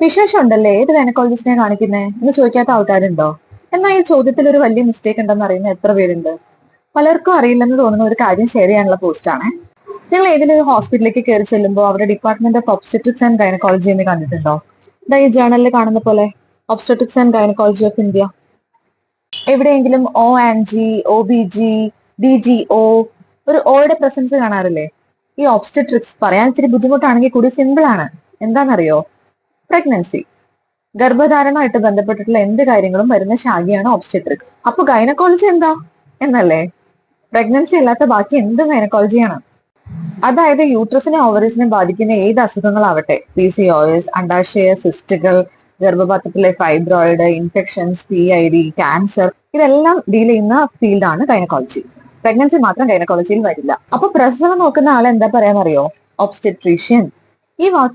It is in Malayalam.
വിശേഷം ഉണ്ടല്ലേ ഏത് ഗൈനക്കോളജിസ്റ്റിനെ കാണിക്കുന്നേ? എന്ന് ചോദിക്കാത്ത ആൾക്കാരുണ്ടോ? എന്നാൽ ഈ ചോദ്യത്തിൽ ഒരു വലിയ മിസ്റ്റേക്ക് ഉണ്ടെന്ന് അറിയുന്ന എത്ര പേരുണ്ട്? പലർക്കും അറിയില്ലെന്ന് തോന്നുന്ന ഒരു കാര്യം ഷെയർ ചെയ്യാനുള്ള പോസ്റ്റ് ആണ്. നിങ്ങൾ ഏതെങ്കിലും ഒരു ഹോസ്പിറ്റലിലേക്ക് കയറി ചെല്ലുമ്പോൾ അവരുടെ department of obstetrics and gynaecology എന്ന് കണ്ടിട്ടുണ്ടോ? ഇതാ ഈ ജേണലിൽ കാണുന്ന പോലെ obstetrics and gynaecology of India എവിടെയെങ്കിലും O and G O B G D G O ഒരു ഓയുടെ പ്രസൻസ് കാണാറില്ലേ? ഈ ഒബ്സ്റ്റട്രിക്സ് പറയാൻ ഇച്ചിരി ബുദ്ധിമുട്ടാണെങ്കിൽ കൂടി സിമ്പിൾ ആണ്. എന്താണെന്നറിയോ? പ്രഗ്നൻസി ഗർഭധാരണമായിട്ട് ബന്ധപ്പെട്ടിട്ടുള്ള എന്ത് കാര്യങ്ങളും വരുന്ന ശാഖയാണ് ഒബ്സ്റ്റട്രിക് അപ്പൊ ഗൈനക്കോളജി എന്താ? എന്നല്ലേ? പ്രഗ്നൻസി അല്ലാത്ത ബാക്കി എന്തും ഗൈനക്കോളജിയാണ് അതായത് യൂട്രസിനെ ഓവറീസിനെ ബാധിക്കുന്ന ഏത് അസുഖങ്ങളാവട്ടെ? പി സി ഒ എസ് അണ്ടാശയ സിസ്റ്റുകൾ ഗർഭപാത്രത്തിലെ fibroid infections P I D cancer ഇതെല്ലാം ഡീൽ ചെയ്യുന്ന ഫീൽഡാണ് ഗൈനക്കോളജി പ്രഗ്നൻസി മാത്രം ഗൈനക്കോളജിയിൽ വരില്ല. അപ്പൊ പ്രസവം നോക്കുന്ന ആൾ എന്താ പറയാന്നറിയോ? ഒബ്സ്റ്റെട്രീഷ്യൻ ഈ